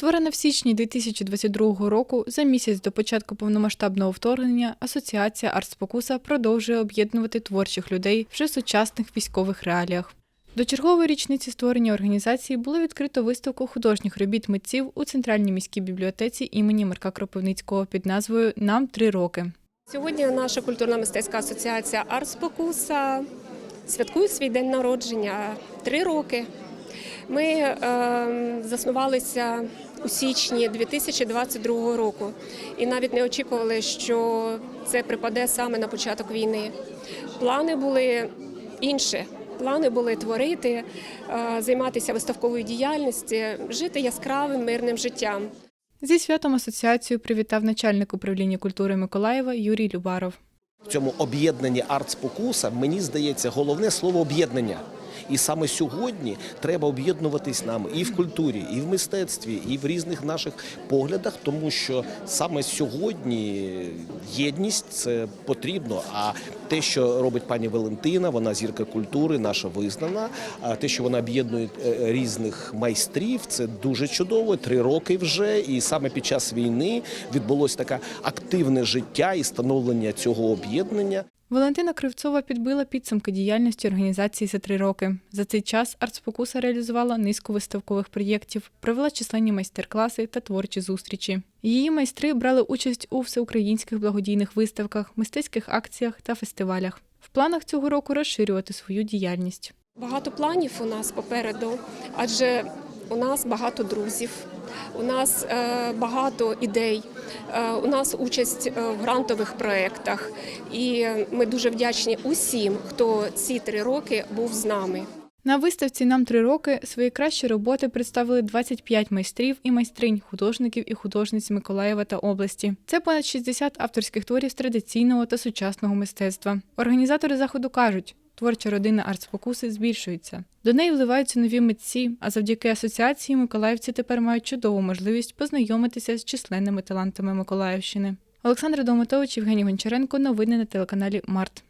Створена в січні 2022 року, за місяць до початку повномасштабного вторгнення, асоціація «Артспокуса» продовжує об'єднувати творчих людей вже в сучасних військових реаліях. До чергової річниці створення організації було відкрито виставку художніх робіт митців у центральній міській бібліотеці імені Марка Кропивницького під назвою Нам три роки. Сьогодні наша культурно-мистецька асоціація «Арт-спокуса» святкує свій день народження три роки. Ми е, заснувалися у січні 2022 року і навіть не очікували, що це припаде саме на початок війни. Плани були інші. Плани були творити, е, займатися виставковою діяльністю, жити яскравим мирним життям. Зі святом асоціацію привітав начальник управління культури Миколаєва Юрій Любаров. В цьому об'єднанні артспокуса мені здається головне слово об'єднання. І саме сьогодні треба об'єднуватись нам і в культурі, і в мистецтві, і в різних наших поглядах, тому що саме сьогодні єдність це потрібно. А те, що робить пані Валентина, вона зірка культури, наша визнана. А те, що вона об'єднує е, різних майстрів, це дуже чудово. Три роки вже, і саме під час війни відбулось таке активне життя і становлення цього об'єднання. Валентина Кривцова підбила підсумки діяльності організації за три роки. За цей час «Артспокуса» реалізувала низку виставкових проєктів, провела численні майстер-класи та творчі зустрічі. Її майстри брали участь у всеукраїнських благодійних виставках, мистецьких акціях та фестивалях. В планах цього року розширювати свою діяльність. Багато планів у нас попереду, адже у нас багато друзів, у нас е, багато ідей, е, у нас участь е, в грантових проєктах. І ми дуже вдячні усім, хто ці три роки був з нами. На виставці нам три роки свої кращі роботи представили 25 майстрів і майстринь, художників і художниць Миколаєва та області. Це понад 60 авторських творів з традиційного та сучасного мистецтва. Організатори заходу кажуть. Творча родина артспокуси збільшується. До неї вливаються нові митці, а завдяки асоціації миколаївці тепер мають чудову можливість познайомитися з численними талантами Миколаївщини. Олександр Долматович, Євгеній Гончаренко. Новини на телеканалі Март.